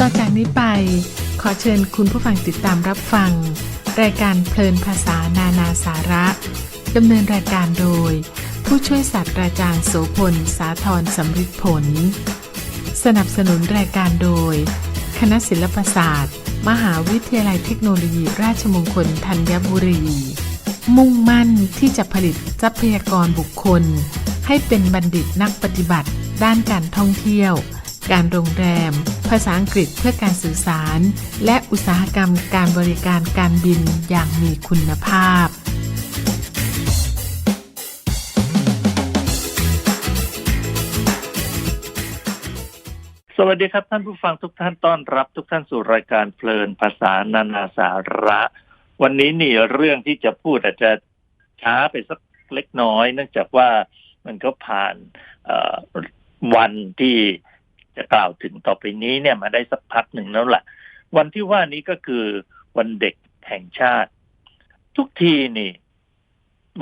ต่อจากนี้ไป ขอเชิญคุณผู้ฟังติดตามรับฟัง รายการเพลินภาษานานาสาระดำเนินรายการโดย ผู้ช่วยศาสตราจารย์โสพล สาธรสำริดผล สนับสนุนรายการโดย คณะศิลปศาสตร์ มหาวิทยาลัยเทคโนโลยี ราชมงคลธัญบุรี มุ่งมั่นที่จะผลิตทรัพยากรบุคคล ให้เป็นบัณฑิตนักปฏิบัติ ด้านการท่องเที่ยว การโรงแรม ภาษาอังกฤษเพื่อการสื่อสาร และอุตสาหกรรมการบริการการบินอย่างมีคุณภาพสวัสดีครับท่านผู้ฟังทุกท่านต้อนรับทุกท่านสู่รายการเพลินภาษานานาสาระ วันนี้นี่เรื่องที่จะพูดอาจจะช้าไปสักเล็กน้อย เนื่องจากว่ามันก็ผ่านวันที่ จะกล่าวถึงต่อไปนี้เนี่ยมาได้สักพักหนึ่งแล้วล่ะ วันที่ว่านี้ก็คือวันเด็กแห่งชาติ ทุกทีนี่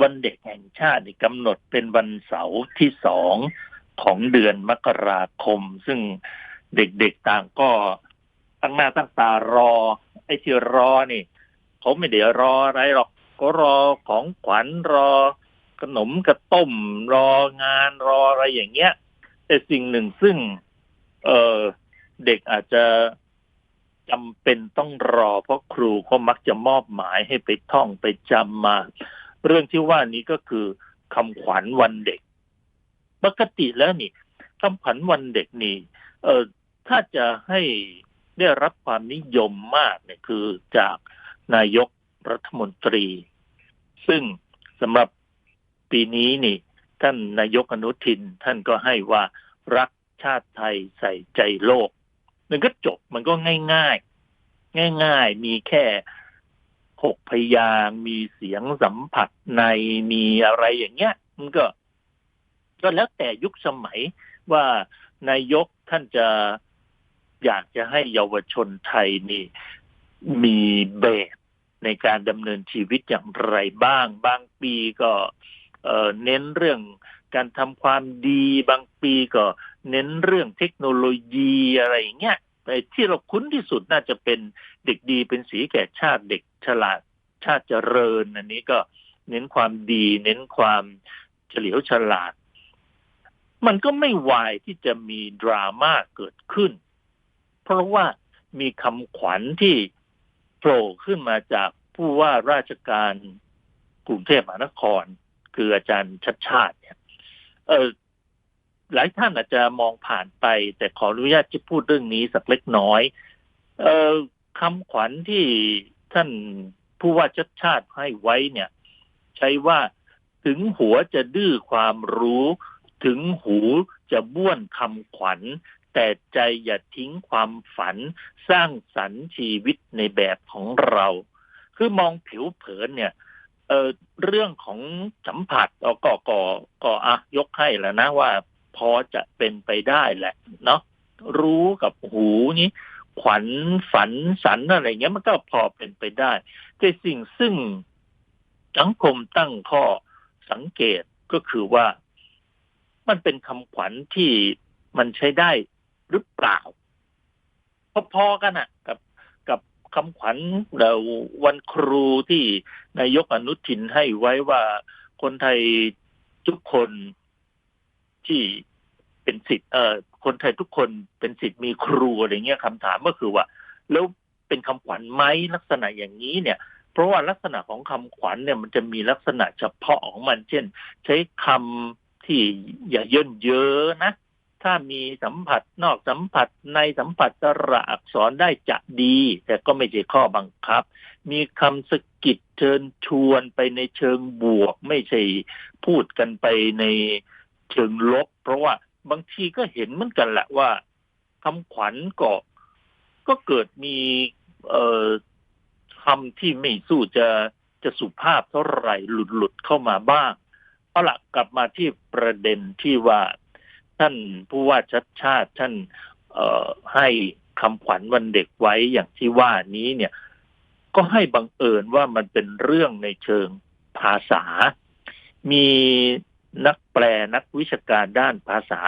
วันเด็กแห่งชาตินี่กำหนดเป็นวันเสาร์ที่สองของเดือนมกราคม ซึ่งเด็กๆต่างก็ตั้งหน้าตั้งตารอ ไอ้ที่รอนี่เขาไม่ได้รออะไรหรอกก็รอของขวัญรอขนมกระต้มรองานรออะไรอย่างเงี้ยแต่สิ่งหนึ่งซึ่ง เออเด็กอาจจะจำเป็นต้องรอ เพราะครูเขามักจะมอบหมายให้ไปท่องไปจำมา เรื่องที่ว่านี้ก็คือคำขวัญวันเด็ก ปกติแล้วนี่คำขวัญวันเด็กนี่ เออถ้าจะให้ได้รับความนิยมมากเนี่ยคือจากนายกรัฐมนตรี ซึ่งสำหรับปีนี้นี่ ท่านนายกอนุทิน ท่านก็ให้ว่ารัก ชาติไทยใส่ใจโลก มันก็จบมันก็ง่ายๆ ง่าย ๆ มีแค่หกพยางมีเสียงสัมผัสในมีอะไรอย่างเงี้ย มันก็ ก็แล้วแต่ยุคสมัยว่านายกท่านจะอยากจะให้เยาวชนไทยนี่มีแบบในการดำเนินชีวิตอย่างไรบ้าง บางปีก็เอ่อเน้นเรื่องการทำความดีบางปีก็ เน้นเรื่องเทคโนโลยีอะไรอย่างเงี้ยแต่ที่เราคุ้นที่สุดน่าจะเป็นเด็กดีเป็นสีแก่ชาติเด็กฉลาดชาติเจริญ อันนี้ก็เน้นความดี เน้นความเฉลียวฉลาด มันก็ไม่วายที่จะมีดราม่าเกิดขึ้น เพราะว่ามีคำขวัญที่โผล่ขึ้นมาจากผู้ว่าราชการกรุงเทพมหานคร คืออาจารย์ชัดชาติเนี่ยเออ หลายท่านอาจจะมองผ่านไป แต่ขออนุญาตจะพูดเรื่องนี้สักเล็กน้อย เออคำขวัญที่ท่านผู้ว่าชัดชาติให้ไว้เนี่ย ใช้ว่าถึงหัวจะดื้อความรู้ ถึงหูจะบ้วนคำขวัญ แต่ใจอย่าทิ้งความฝัน สร้างสรรค์ชีวิตในแบบของเรา คือมองผิวเผินเนี่ยเออเรื่องของสัมผัสเอาก็ก็ก็อะยกให้แล้วนะว่า พอจะเป็นไปได้แหละเนาะรู้กับหูนี้ ขวัญฝันสันอะไรเงี้ยมันก็พอเป็นไปได้ แต่สิ่งซึ่งสังคมตั้งข้อสังเกตก็คือว่ามันเป็นคำขวัญที่มันใช้ได้หรือเปล่า พอๆกันอะกับกับคำขวัญเราวันครูที่นายกอนุทินให้ไว้ว่าคนไทยทุกคน ที่เป็นสิทธิ์เอ่อคนไทยทุกคนเป็นสิทธิ์มีครูอะไรเงี้ยคำถามก็คือว่า แล้วเป็นคำขวัญไหมลักษณะอย่างนี้เนี่ย เพราะว่าลักษณะของคำขวัญเนี่ยมันจะมีลักษณะเฉพาะของมัน เช่น ใช้คำที่อย่าเยินเยอะนะถ้ามีสัมผัสนอกสัมผัสในสัมผัสสระอักษรได้จะดี แต่ก็ไม่ใช่ข้อบังคับ มีคำสกิดเชิญชวนไปในเชิงบวก ไม่ใช่พูดกันไปใน เชิงลบ เพราะว่าบางทีก็เห็นเหมือนกันแหละว่าคำขวัญก็ก็เกิดมีเอ่อคำที่ไม่สู้จะจะสุภาพเท่าไหร่หลุดหลุดเข้ามาบ้างเอาละกลับมาที่ประเด็นที่ว่า ท่านผู้ว่าชัดชาติ ท่านเอ่อให้คำขวัญวันเด็กไว้อย่างที่ว่านี้เนี่ย ก็ให้บังเอิญว่ามันเป็นเรื่องในเชิงภาษา มี นักแปลนักวิชาการด้านภาษา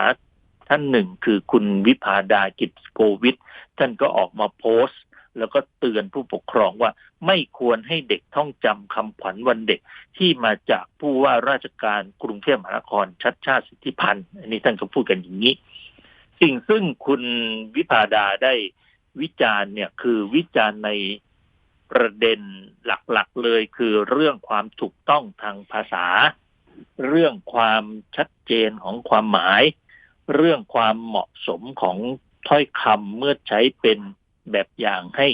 ท่านหนึ่งคือคุณวิพาดากิจโกวิทท่านก็ออกมาโพสต์ แล้วก็เตือนผู้ปกครองว่าไม่ควรให้เด็กท่องจำคำขวัญวันเด็ก ที่มาจากผู้ว่าราชการกรุงเทพมหานครชัดชาติสิทธิพันธ์อันนี้ท่านก็พูดกันอย่างนี้ สิ่งซึ่งคุณวิพาดาได้วิจารณ์เนี่ยคือวิจารณ์ในประเด็นหลักๆเลยคือเรื่องความถูกต้องทางภาษา เรื่องความชัดเจนของความหมาย เรื่องความเหมาะสมของถ้อยคำเมื่อใช้เป็นแบบอย่างให้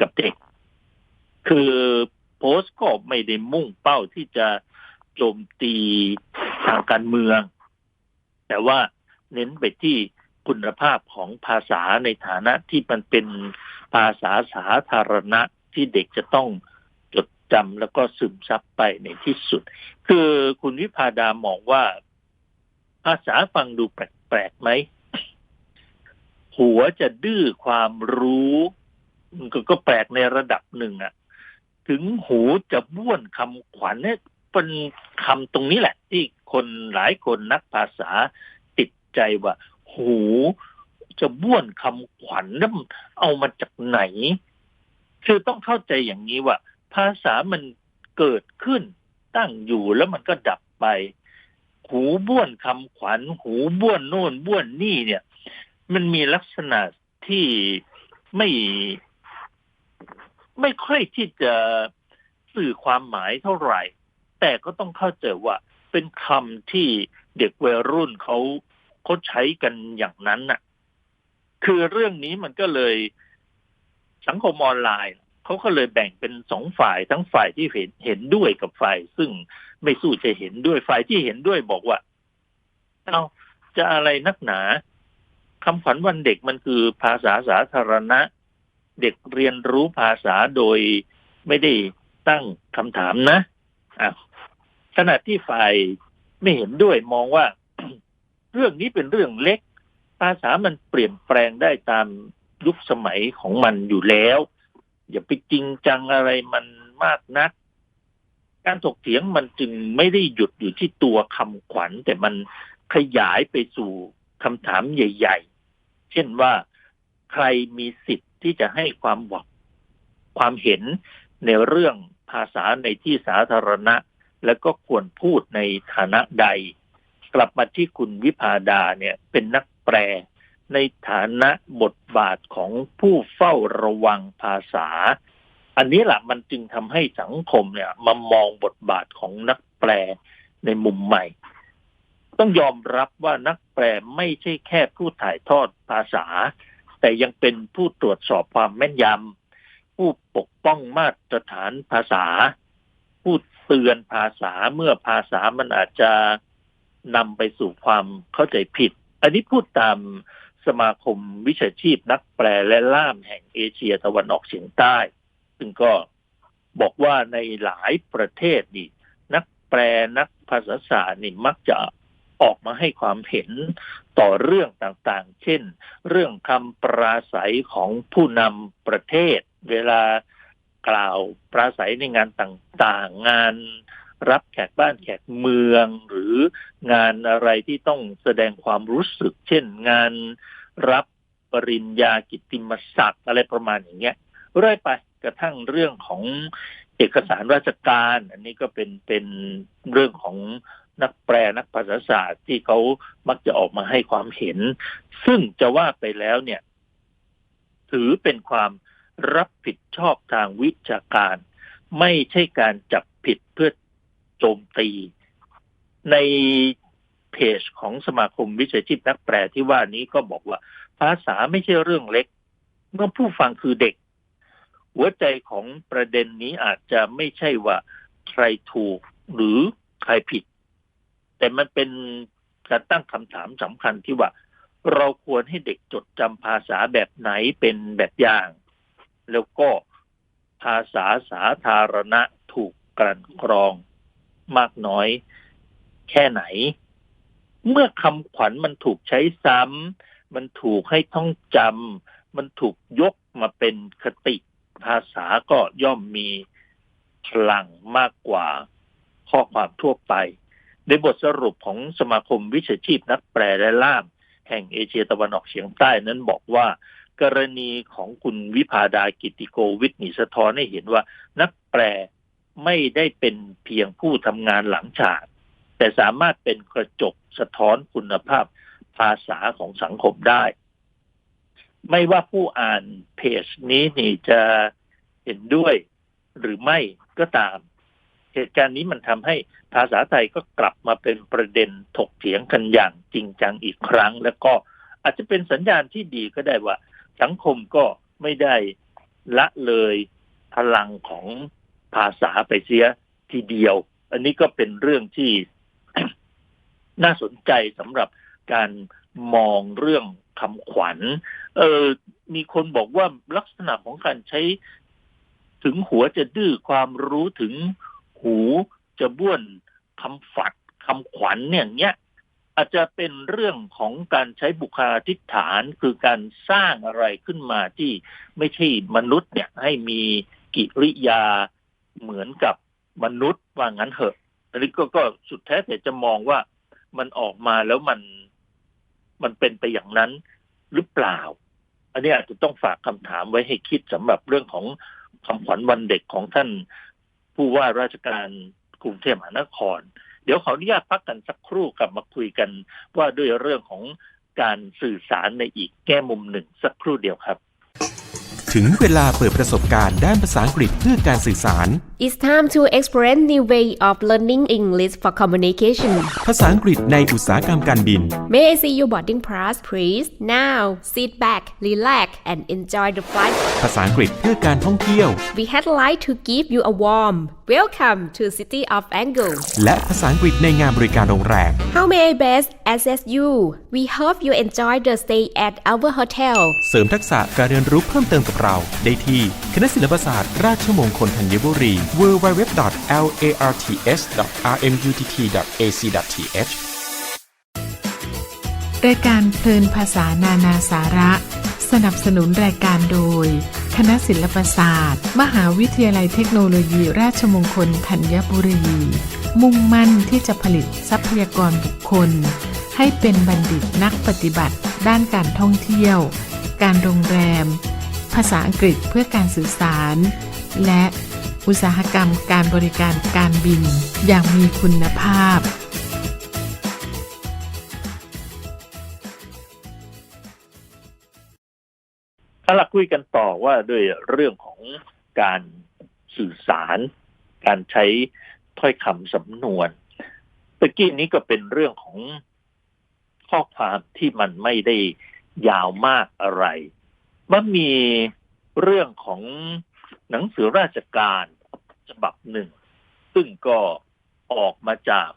กับเด็ก คือโพสต์ก็ไม่ได้มุ่งเป้าที่จะโจมตีทางการเมือง แต่ว่าเน้นไปที่คุณภาพของภาษาในฐานะที่มันเป็นภาษาสาธารณะที่เด็กจะต้องจดจำแล้วก็ซึมซับไปในที่สุด คือคุณวิพาดามองว่า ภาษาฟังดูแปลกๆไหม หัวจะดื้อความรู้ก็ก็แปลกในระดับหนึ่งอะถึงหูจะบ้วนคำขวัญเนี่ยเป็นคำตรงนี้แหละ ที่คนหลายคนนักภาษาติดใจว่า หูจะบ้วนคำขวัญนั้นเอามาจากไหน คือต้องเข้าใจอย่างนี้ว่า ภาษามันเกิดขึ้น ตั้งอยู่แล้วมันก็ดับไป หูบ้วนคำขวัญ หูบ้วนโน่นบ้วนนี่เนี่ย มันมีลักษณะที่ไม่ไม่ค่อยที่จะสื่อความหมายเท่าไหร่ แต่ก็ต้องเข้าใจว่าเป็นคำที่เด็กวัยรุ่นเขาเขาใช้กันอย่างนั้นน่ะ คือเรื่องนี้มันก็เลยสังคมออนไลน์ เขาก็เลยแบ่งเป็นสองฝ่ายทั้งฝ่ายที่เห็นเห็นด้วยกับฝ่าย ซึ่งไม่สู้จะเห็นด้วยฝ่ายที่เห็นด้วยบอกว่าเอาจะอะไรนักหนาคำขวัญวันเด็กมันคือภาษาสาธารณะ เด็กเรียนรู้ภาษาโดยไม่ได้ตั้งคำถามนะอะขณะที่ฝ่ายไม่เห็นด้วยมองว่า เรื่องนี้เป็นเรื่องเล็ก ภาษามันเปลี่ยนแปลงได้ตามยุคสมัยของมันอยู่แล้ว อย่าไปจริงจังอะไรมันมากนัก การถกเถียงมันจึงไม่ได้หยุดอยู่ที่ตัวคำขวัญ แต่มันขยายไปสู่คำถามใหญ่ ๆ เช่นว่าใครมีสิทธิ์ที่จะให้ความหวังความเห็นในเรื่องภาษาในที่สาธารณะ และก็ควรพูดในฐานะใด กลับมาที่คุณวิพาดาเนี่ยเป็นนักแปล ในฐานะบทบาทของผู้เฝ้าระวังภาษา อันนี้แหละมันจึงทำให้สังคมเนี่ยมามองบทบาทของนักแปลในมุมใหม่ ต้องยอมรับว่านักแปลไม่ใช่แค่ผู้ถ่ายทอดภาษา แต่ยังเป็นผู้ตรวจสอบความแม่นยำผู้ปกป้องมาตรฐานภาษา ผู้เตือนภาษาเมื่อภาษามันอาจจะนำไปสู่ความเข้าใจผิด อันนี้พูดตาม สมาคมวิชาชีพนักแปลและล่ามแห่งเอเชียตะวันออกเฉียงใต้ ซึ่งก็บอกว่าในหลายประเทศนี่ นักแปลนักภาษาศาสตร์นี่มักจะออกมาให้ความเห็นต่อเรื่องต่างๆ เช่น เรื่องคำปราศัยของผู้นำประเทศ เวลากล่าวปราศัยในงานต่างๆ งานรับแขกบ้านแขกเมือง หรืองานอะไรที่ต้องแสดงความรู้สึก เช่น งาน รับปริญญากิตติมศักดิ์อะไรประมาณอย่างเงี้ยเรื่อยไปกระทั่งเรื่องของเอกสารราชการ อันนี้ก็เป็นเป็นเรื่องของนักแปลนักภาษาศาสตร์ที่เขามักจะออกมาให้ความเห็น ซึ่งจะว่าไปแล้วเนี่ย ถือเป็นความรับผิดชอบทางวิชาการ ไม่ใช่การจับผิดเพื่อโจมตี ใน เพจของสมาคมวิชาชีพนักแปลที่ว่านี้ก็บอกว่า ภาษาไม่ใช่เรื่องเล็ก เมื่อผู้ฟังคือเด็ก หัวใจของประเด็นนี้อาจจะไม่ใช่ว่าใครถูกหรือใครผิด แต่มันเป็นการตั้งคำถามสำคัญที่ว่า เราควรให้เด็กจดจำภาษาแบบไหนเป็นแบบอย่าง แล้วก็ภาษาสาธารณะถูกกลั่นกรองมากน้อยแค่ไหน เมื่อคำขวัญมันถูกใช้ซ้ำมันถูกให้ท่องจำมันถูกยกมาเป็นคติภาษาก็ย่อมมีพลังมากกว่าข้อความทั่วไป ในบทสรุปของสมาคมวิชาชีพนักแปลและล่าม แห่งเอเชียตะวันออกเฉียงใต้นั้นบอกว่า กรณีของคุณวิพาดากิติโกวิทย์นี่สะท้อนให้เห็นว่านักแปลไม่ได้เป็นเพียงผู้ทำงานหลังฉาก แต่สามารถเป็นกระจกสะท้อนคุณภาพภาษาของสังคมได้ ไม่ว่าผู้อ่านเพจนี้นี่จะเห็นด้วยหรือไม่ก็ตาม เหตุการณ์นี้มันทำให้ภาษาไทยก็กลับมาเป็นประเด็นถกเถียงกันอย่างจริงจังอีกครั้ง แล้วก็อาจจะเป็นสัญญาณที่ดีก็ได้ว่า สังคมก็ไม่ได้ละเลยพลังของภาษาไปเสียทีเดียว อันนี้ก็เป็นเรื่องที่ น่าสนใจสำหรับการมองเรื่องคำขวัญ เออมีคนบอกว่าลักษณะของการใช้ถึงหัวจะดื้อความรู้ถึงหูจะบ้วนคำฝัดคำขวัญเนี่ยเนี้ยอาจจะเป็นเรื่องของการใช้บุคลาธิฐานคือการสร้างอะไรขึ้นมาที่ไม่ใช่มนุษย์เนี่ยให้มีกิริยาเหมือนกับมนุษย์ว่างั้นเหอะอันนี้ก็ก็สุดแท้แต่จะมองว่า มันออกมาแล้วมันมันเป็นไปอย่างนั้นหรือเปล่า อันนี้อาจจะต้องฝากคำถามไว้ให้คิดสำหรับเรื่องของคำขวัญวันเด็กของท่าน ผู้ว่าราชการกรุงเทพมหานคร เดี๋ยวขออนุญาตพักกันสักครู่กลับมาคุยกันว่าด้วยเรื่องของการสื่อสารในอีกแง่มุมหนึ่งสักครู่เดียวครับ ถึงเวลาเปิดประสบการณ์ด้านภาษาอังกฤษเพื่อการสื่อสาร It's time to explore new way of learning English for communication. ภาษาอังกฤษในอุตสาหกรรมการบิน May I see your boarding pass, please? Now, sit back, relax, and enjoy the flight. ภาษาอังกฤษเพื่อการท่องเที่ยว We had like to give you a warm welcome to City of Angle. และภาษาอังกฤษในงานบริการโรงแรม How may I best assist you? We hope you enjoy the stay at our hotel. เสริมทักษะการเรียนรู้เพิ่มเติมกับเรา ได้ที่คณะศิลปศาสตร์ ราชมงคลธัญบุรี www.larts.rmutt.ac.th รายการเพลินภาษานานาสาระ สนับสนุนรายการโดย คณะศิลปศาสตร์ มหาวิทยาลัยเทคโนโลยี ราชมงคลธัญบุรี มุ่งมั่นที่จะผลิตทรัพยากรบุคคล ให้เป็นบัณฑิตนักปฏิบัติ ด้านการท่องเที่ยว การโรงแรม ภาษาอังกฤษเพื่อการสื่อสาร และอุตสาหกรรมการบริการการบินอย่างมีคุณภาพ คุยกันต่อว่าด้วยเรื่องของการสื่อสาร การใช้ถ้อยคำสำนวนตะกี้นี้ก็เป็นเรื่องของข้อความที่มันไม่ได้ยาวมากอะไรมันมีเรื่องของหนังสือราชการฉบับหนึ่ง ซึ่งก็ออกมาจาก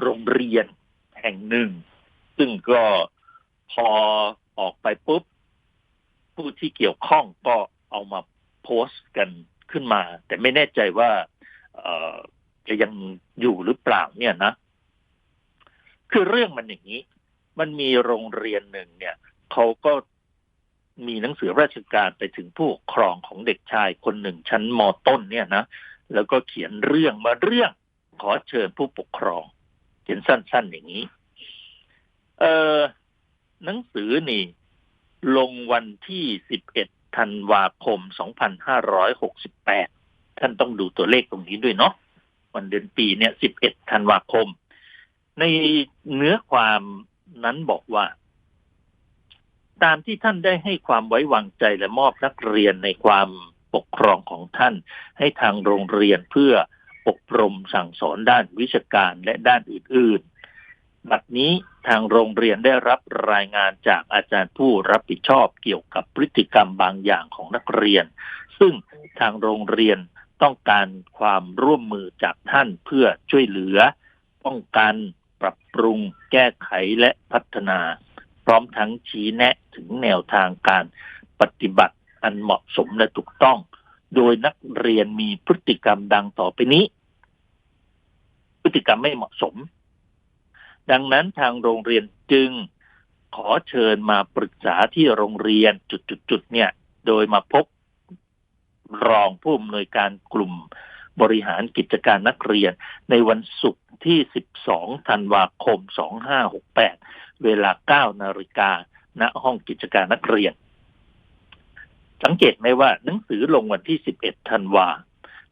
โรงเรียนแห่งหนึ่ง ซึ่งก็พอออกไปปุ๊บ ผู้ที่เกี่ยวข้องก็เอามาโพสต์กันขึ้นมา แต่ไม่แน่ใจว่าจะยังอยู่หรือเปล่าเนี่ยนะ คือเรื่องมันอย่างนี้ มันมีโรงเรียนหนึ่งเนี่ยเขาก็มีหนังสือราชการไปถึงผู้ปกครองของเด็กชายคนหนึ่งชั้นมต้นเนี่ยนะแล้วก็เขียนเรื่องมาเรื่องขอเชิญผู้ปกครอง เขียนสั้น ๆ อย่างนี้ เออหนังสือนี่ ลงวันที่ 11 ธันวาคม 2568 ท่านต้องดูตัวเลขตรงนี้ด้วยเนาะ วันเดือนปีเนี่ย 11 ธันวาคม ในเนื้อความนั้นบอกว่า ตามที่ท่านได้ให้ความไว้วางใจและมอบนักเรียนในความปกครองของท่าน ให้ทางโรงเรียนเพื่ออบรมสั่งสอนด้านวิชาการและด้านอื่นๆ บัดนี้ทางโรงเรียนได้รับรายงานจากอาจารย์ผู้รับผิดชอบเกี่ยวกับพฤติกรรมบางอย่างของนักเรียน ซึ่งทางโรงเรียนต้องการความร่วมมือจากท่านเพื่อช่วยเหลือ ป้องกันปรับปรุง แก้ไขและพัฒนา พร้อมทั้งชี้แนะถึงแนวทางการปฏิบัติอันเหมาะสมและถูกต้อง โดยนักเรียนมีพฤติกรรมดังต่อไปนี้ พฤติกรรมไม่เหมาะสม ดังนั้นทางโรงเรียนจึงขอเชิญมาปรึกษาที่โรงเรียนจุดๆๆเนี่ย โดยมาพบรองผู้อำนวยการกลุ่มบริหารกิจการนักเรียน ในวันศุกร์ที่ 12 ธันวาคม 2568 เวลา 9 นาฬิกาณห้องกิจการนักเรียน สังเกตไหมว่าหนังสือลงวันที่ 11 ธันวา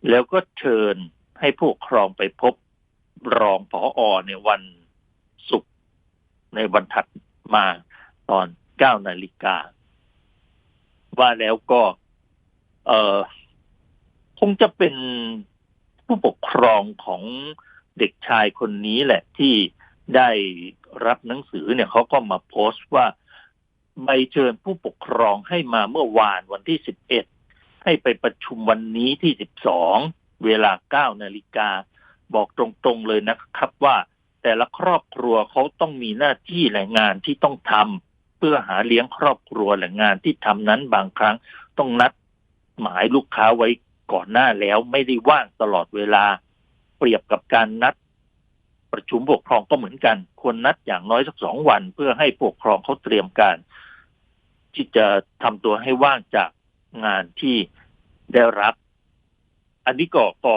แล้วก็เชิญให้ผู้ปกครองไปพบรองผออในวัน ในวันถัดมาตอน9นาฬิกา ว่าแล้วก็ เออคงจะเป็นผู้ปกครองของเด็กชายคนนี้แหละที่ได้รับหนังสือเนี่ยเขาก็มาโพสต์ว่าใบเชิญผู้ปกครองให้มาเมื่อวานวันที่สิบเอ็ดให้ไปประชุมวันนี้ที่สิบสองเวลาเก้านาฬิกาบอกตรงๆเลยนะครับว่า แต่ละครอบครัวเขาต้องมีหน้าที่และงานที่ต้องทำเพื่อหาเลี้ยงครอบครัวและงานที่ทำนั้นบางครั้งต้องนัดหมายลูกค้าไว้ก่อนหน้าแล้วไม่ได้ว่างตลอดเวลา เปรียบกับการนัด ประชุมปกครองก็เหมือนกัน ควรนัดอย่างน้อยสักสองวัน เพื่อให้ปกครองเขาเตรียมการ ที่จะทำตัวให้ว่างจากงานที่ได้รับ อันนี้ก็ก็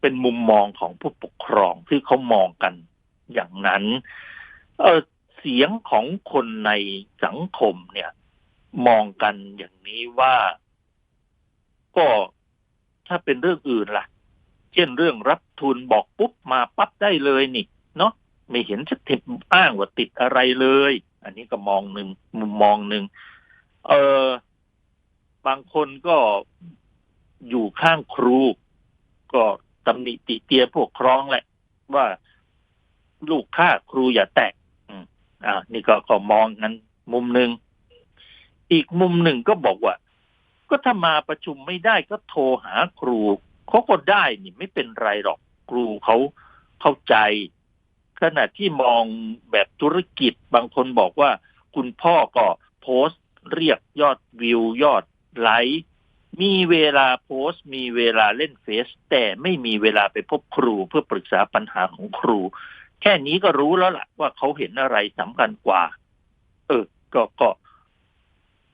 เป็นมุมมองของผู้ปกครองที่เขามองกันอย่างนั้น เออเสียงของคนในสังคมเนี่ย มองกันอย่างนี้ว่าก็ถ้าเป็นเรื่องอื่นล่ะ เช่นเรื่องรับทุนบอกปุ๊บมาปั๊บได้เลยนี่ เนาะไม่เห็นจะติดอ้างว่าติดอะไรเลย อันนี้ก็มองหนึ่งมุมมองหนึ่งเออบางคนก็อยู่ข้างครูก็ ตำหนิติเตียนพวกครองแหละ ว่าลูกข้าครูอย่าแตะอ่า นี่ก็ก็มองนั้นมุมหนึ่ง อีกมุมหนึ่งก็บอกว่า ก็ถ้ามาประชุมไม่ได้ก็โทรหาครูเขาก็ได้นี่ไม่เป็นไรหรอกครูเขาเข้าใจ ขณะที่มองแบบธุรกิจบางคนบอกว่า คุณพ่อก็โพสต์เรียกยอดวิวยอดไลค์ มีเวลาโพสต์ มีเวลาเล่นเฟซแต่ไม่มีเวลาไปพบครูเพื่อปรึกษาปัญหาของครู แค่นี้ก็รู้แล้วล่ะ ว่าเขาเห็นอะไรสำคัญกว่า เออ ก็ก็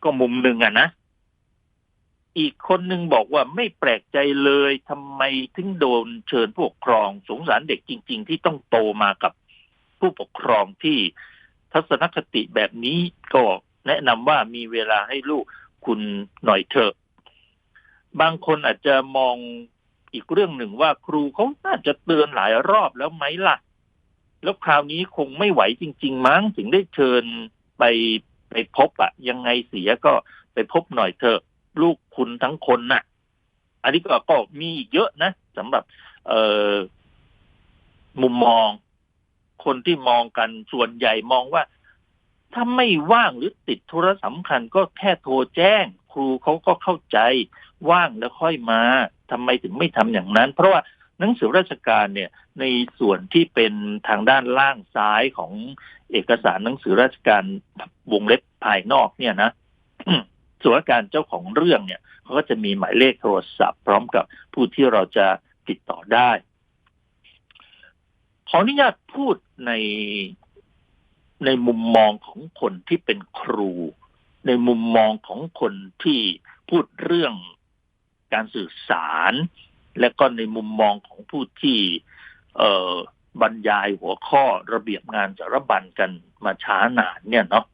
ก็มุมหนึ่งอะนะ อีกคนหนึ่งบอกว่าไม่แปลกใจเลยทำไมถึงโดนเชิญผู้ปกครองสงสารเด็กจริง ๆ ที่ต้องโตมากับผู้ปกครองที่ทัศนคติแบบนี้ก็แนะนำว่ามีเวลาให้ลูกคุณหน่อยเถอะ บางคนอาจจะมองอีกเรื่องหนึ่งว่าครูเขาน่าจะเตือนหลายรอบแล้วไหมล่ะ แล้วคราวนี้คงไม่ไหวจริง ๆ มั้งถึงได้เชิญไปไปพบอะยังไงเสียก็ไปพบหน่อยเถอะลูกคุณทั้งคนน่ะ อันนี้ก็ก็มีอีกเยอะนะสำหรับเอ่อมุมมอง คนที่มองกันส่วนใหญ่มองว่า ถ้าไม่ว่างหรือติดธุระสำคัญก็แค่โทรแจ้ง ครูเขาก็เข้าใจว่างแล้วค่อยมาทำไมถึงไม่ทำอย่างนั้น เพราะว่าหนังสือราชการเนี่ยในส่วนที่เป็นทางด้านล่างซ้ายของเอกสารหนังสือราชการวงเล็บภายนอกเนี่ยนะส่วนราชการเจ้าของเรื่องเนี่ยเขาก็จะมีหมายเลขโทรศัพท์ พร้อมกับผู้ที่เราจะติดต่อได้ ขออนุญาตพูดในในมุมมองของคนที่เป็นครู ในมุมมองของคนที่พูดเรื่องการสื่อสาร และก็ในมุมมองของผู้ที่เบรรยายหัวข้อระเบียบงานสารบัญกันมาช้านานเนี่ยเนาะ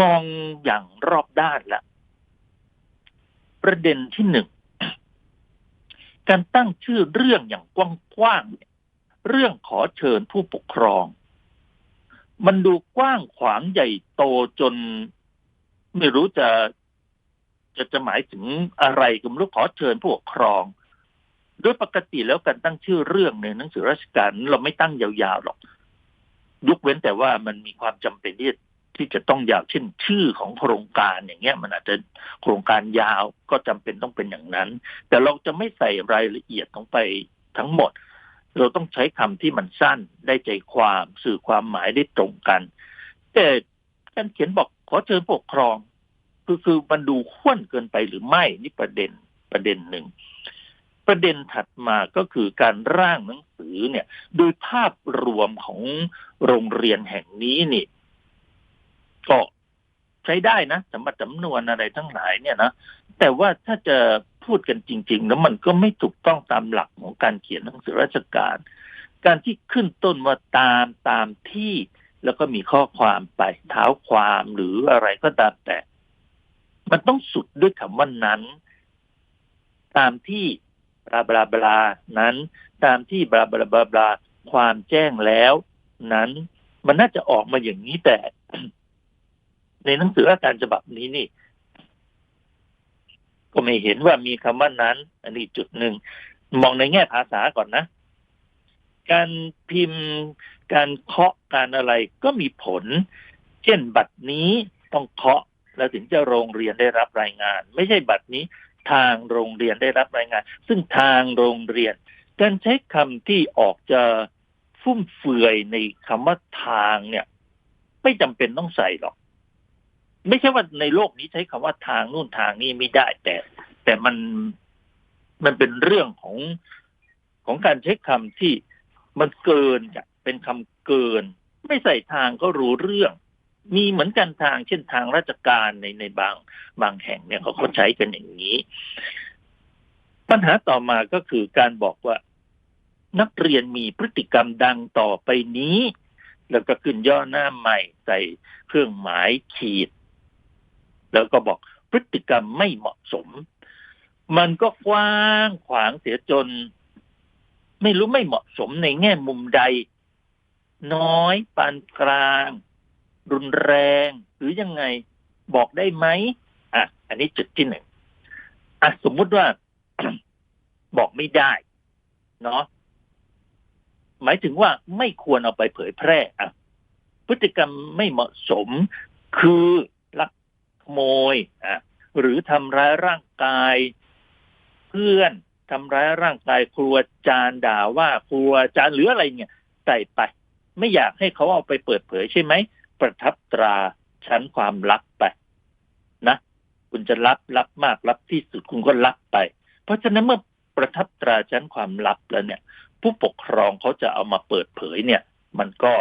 มองอย่างรอบด้านละ ประเด็นที่หนึ่ง การตั้งชื่อเรื่องอย่างกว้างๆเนี่ยเรื่องขอเชิญผู้ปกครอง มันดูกว้างขวางใหญ่โตจน ไม่รู้จะจะจะหมายถึงอะไรก็ไม่รู้ขอเชิญผู้ปกครองโดยปกติแล้วการตั้งชื่อเรื่องในหนังสือราชการเราไม่ตั้งยาวๆหรอกยกเว้นแต่ว่ามันมีความจำเป็นที่ที่จะต้องยาวเช่นชื่อของโครงการอย่างเงี้ย มันอาจจะโครงการยาวก็จำเป็นต้องเป็นอย่างนั้น แต่เราจะไม่ใส่รายละเอียดลงไปทั้งหมด เราต้องใช้คำที่มันสั้นได้ใจความสื่อความหมายได้ตรงกัน แต่การเขียนบอก ขอเชิญปกครอง คือคือมันดูข้วนเกินไปหรือไม่นี่ประเด็นประเด็นหนึ่ง ประเด็นถัดมาก็คือการร่างหนังสือเนี่ย โดยภาพรวมของโรงเรียนแห่งนี้นี่ก็ใช้ได้นะสำหรับจำนวนอะไรทั้งหลายเนี่ยนะแต่ว่าถ้าจะพูดกันจริง ๆ แล้วมันก็ไม่ถูกต้องตามหลักของการเขียนหนังสือราชการ การที่ขึ้นต้นว่าตามตามที่ แล้วก็มีข้อความไปเท้าความหรืออะไรก็ตามแต่ มันต้องสุดด้วยคำว่านั้น ตามที่บลาบลาบลานั้น ตามที่บลาบลาบลาบลาความแจ้งแล้ว นั้น มันน่าจะออกมาอย่างนี้แต่ ในหนังสืออาการฉบับนี้นี่ ก็ไม่เห็นว่ามีคำว่านั้น อันนี้จุดหนึ่งมองในแง่ภาษาก่อนนะ การพิมพ์ การเคาะการอะไรก็มีผล เช่นบัตรนี้ต้องเคาะแล้วถึงจะโรงเรียนได้รับรายงาน ไม่ใช่บัตรนี้ทางโรงเรียนได้รับรายงาน ซึ่งทางโรงเรียน การใช้คำที่ออกจะฟุ่มเฟือยในคำว่าทางเนี่ย ไม่จำเป็นต้องใส่หรอก ไม่ใช่ว่าในโลกนี้ใช้คำว่าทางนู่นทางนี่ไม่ได้ แต่ แต่มันมันเป็นเรื่องของของการใช้คำที่ มันเกินอะเป็นคำเกิน ไม่ใส่ทางก็รู้เรื่อง มีเหมือนกันทางเช่นทางราชการในในบางบางแห่งเนี่ยเขาเขาใช้กันอย่างนี้ ปัญหาต่อมาก็คือการบอกว่า นักเรียนมีพฤติกรรมดังต่อไปนี้ แล้วก็ขึ้นย่อหน้าใหม่ใส่เครื่องหมายขีด แล้วก็บอกพฤติกรรมไม่เหมาะสม มันก็กว้างขวางเสียจน ไม่รู้ไม่เหมาะสมในแง่มุมใด น้อย ปานกลาง รุนแรง หรือยังไงบอกได้ไหมอะ อันนี้จุดที่หนึ่งอะสมมุติว่าบอกไม่ได้ เนาะหมายถึงว่าไม่ควรเอาไปเผยแพร่อะพฤติกรรมไม่เหมาะสมคือลักขโมยอะหรือทำร้ายร่างกาย เพื่อน ทำร้ายร่างกายครัวจานด่าว่าครัวจานหรืออะไรเนี่ยใส่ไป ไม่อยากให้เขาเอาไปเปิดเผยใช่ไหม ประทับตราชั้นความลับไป นะ คุณจะรับรับมากรับที่สุดคุณก็รับไป เพราะฉะนั้นเมื่อประทับตราชั้นความลับแล้วเนี่ย ผู้ปกครองเขาจะเอามาเปิดเผยเนี่ย มันก็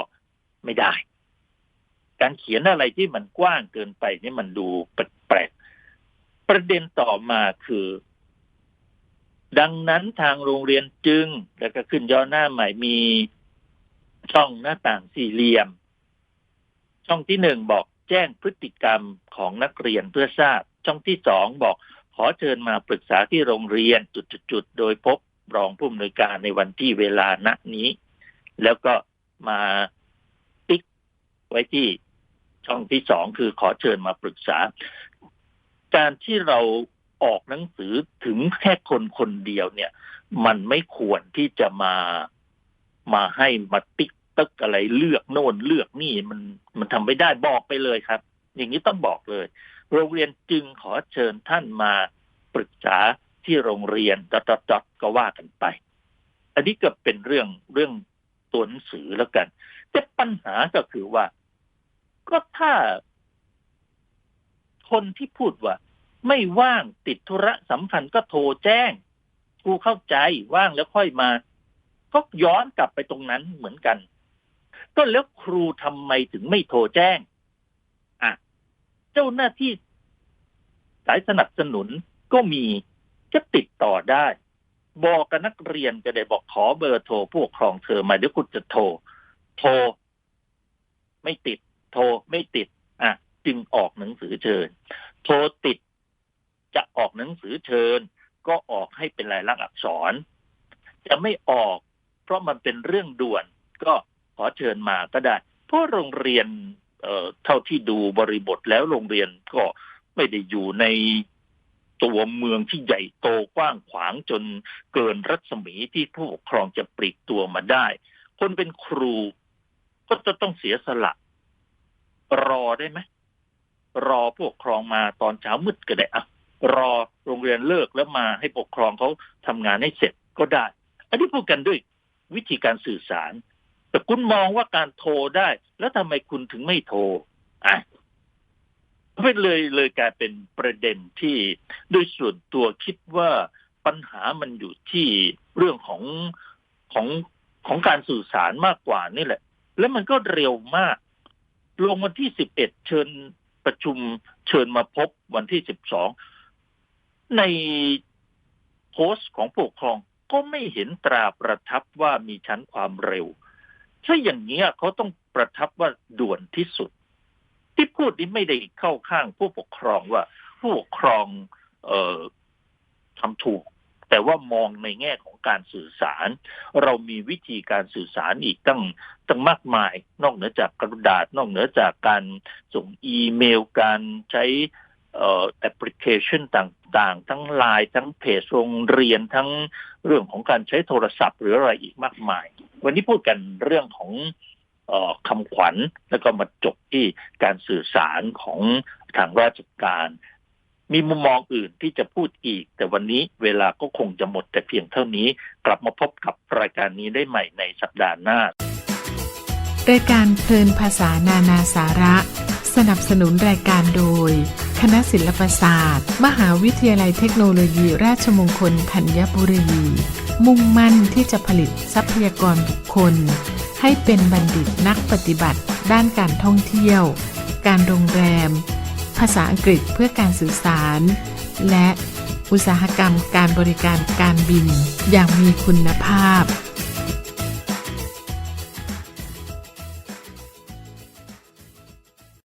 ไม่ได้ การเขียนอะไรที่มันกว้างเกินไปนี่มันดูแปลกประเด็นต่อมาคือ ดังนั้นทางโรงเรียนจึง แล้วก็ขึ้นย่อหน้าใหม่มีช่องหน้าต่างสี่เหลี่ยม ช่องที่หนึ่งบอกแจ้งพฤติกรรมของนักเรียนเพื่อทราบ ช่องที่สองบอกขอเชิญมาปรึกษาที่โรงเรียนจุดๆโดยพบรองผู้อำนวยการในวันที่เวลาณนี้ แล้วก็มาติ๊กไว้ที่ช่องที่สองคือขอเชิญมาปรึกษา การที่เรา ออกหนังสือถึงแค่คนคนเดียวเนี่ย มันไม่ควรที่จะมามาให้มาติ๊กตึกอะไรเลือกโน่นเลือกนี่มันมันทำไม่ได้บอกไปเลยครับ อย่างนี้ต้องบอกเลย โรงเรียนจึงขอเชิญท่านมาปรึกษาที่โรงเรียนดอดๆก็ว่ากันไป อันนี้ก็เป็นเรื่องเรื่องตัวหนังสือแล้วกัน แต่ปัญหาก็คือว่า ก็ถ้า คนที่พูดว่า ไม่ว่างติดธุระสำคัญก็โทรแจ้งครูเข้าใจว่างแล้วค่อยมา ก็ย้อนกลับไปตรงนั้นเหมือนกัน ก็แล้วครูทำไมถึงไม่โทรแจ้งอะเจ้าหน้าที่สายสนับสนุนก็มีจะติดต่อได้ บอกกับนักเรียนก็ได้บอกขอเบอร์โทรผู้ปกครองเธอมาเดี๋ยวคุณจะโทร โทร ไม่ติด โทรไม่ติด อะ จึงออกหนังสือเชิญ โทรติด จะออกหนังสือเชิญ ก็ออกให้เป็นลายลักษณ์อักษร จะไม่ออก เพราะมันเป็นเรื่องด่วน ก็ขอเชิญมาก็ได้ เพราะโรงเรียนเเท่าที่ดูบริบทแล้วโรงเรียนก็ไม่ได้อยู่ในตัวเมืองที่ใหญ่โตกว้างขวางจนเกินรัศมีที่ผู้ปกครองจะปลีกตัวมาได้ คนเป็นครูก็จะต้องเสียสละ รอได้ไหมรอผู้ปกครองมาตอนเช้ามืดก็ได้อะ รอโรงเรียนเลิกแล้วมาให้ปกครองเขาทำงานให้เสร็จก็ได้ อันนี้พูดกันด้วยวิธีการสื่อสาร แต่คุณมองว่าการโทรได้ แล้วทำไมคุณถึงไม่โทรอะไม่เลยเลยกลายเป็นประเด็นที่โดยส่วนตัวคิดว่าปัญหามันอยู่ที่เรื่องของของของการสื่อสารมากกว่านี่แหละ แล้วมันก็เร็วมาก ลงวันที่สิบเอ็ดเชิญประชุมเชิญมาพบวันที่สิบสอง ในโพสต์ของผู้ปกครองก็ไม่เห็นตราประทับว่ามีชั้นความเร็ว ถ้าอย่างนี้เขาต้องประทับว่าด่วนที่สุด ที่พูดนี้ไม่ได้เข้าข้างผู้ปกครองว่า ผู้ปกครองเอ่อทำถูก แต่ว่ามองในแง่ของการสื่อสาร เรามีวิธีการสื่อสารอีกตั้งตั้งมากมาย นอกเหนือจากกระดาษ นอกเหนือจากการส่งอีเมล การใช้ แอปพลิเคชันต่างๆ ทั้งไลน์ทั้งเพจโรงเรียนทั้งเรื่องของการใช้โทรศัพท์หรืออะไรอีกมากมาย วันนี้พูดกันเรื่องของออคำขวัญแล้วก็มาจบที่การสื่อสารของทางราชการ มีมุมมองอื่นที่จะพูดอีก แต่วันนี้เวลาก็คงจะหมดแต่เพียงเท่านี้ กลับมาพบกับรายการนี้ได้ใหม่ในสัปดาห์หน้ารายการเพลินภาษานานาสาระ สนับสนุนรายการโดย คณะศิลปศาสตร์ มหาวิทยาลัยเทคโนโลยีราชมงคลธัญบุรี มุ่งมั่นที่จะผลิตทรัพยากรบุคคล ให้เป็นบัณฑิตนักปฏิบัติ ด้านการท่องเที่ยว การโรงแรม ภาษาอังกฤษเพื่อการสื่อสาร และอุตสาหกรรมการบริการการบินอย่างมีคุณภาพ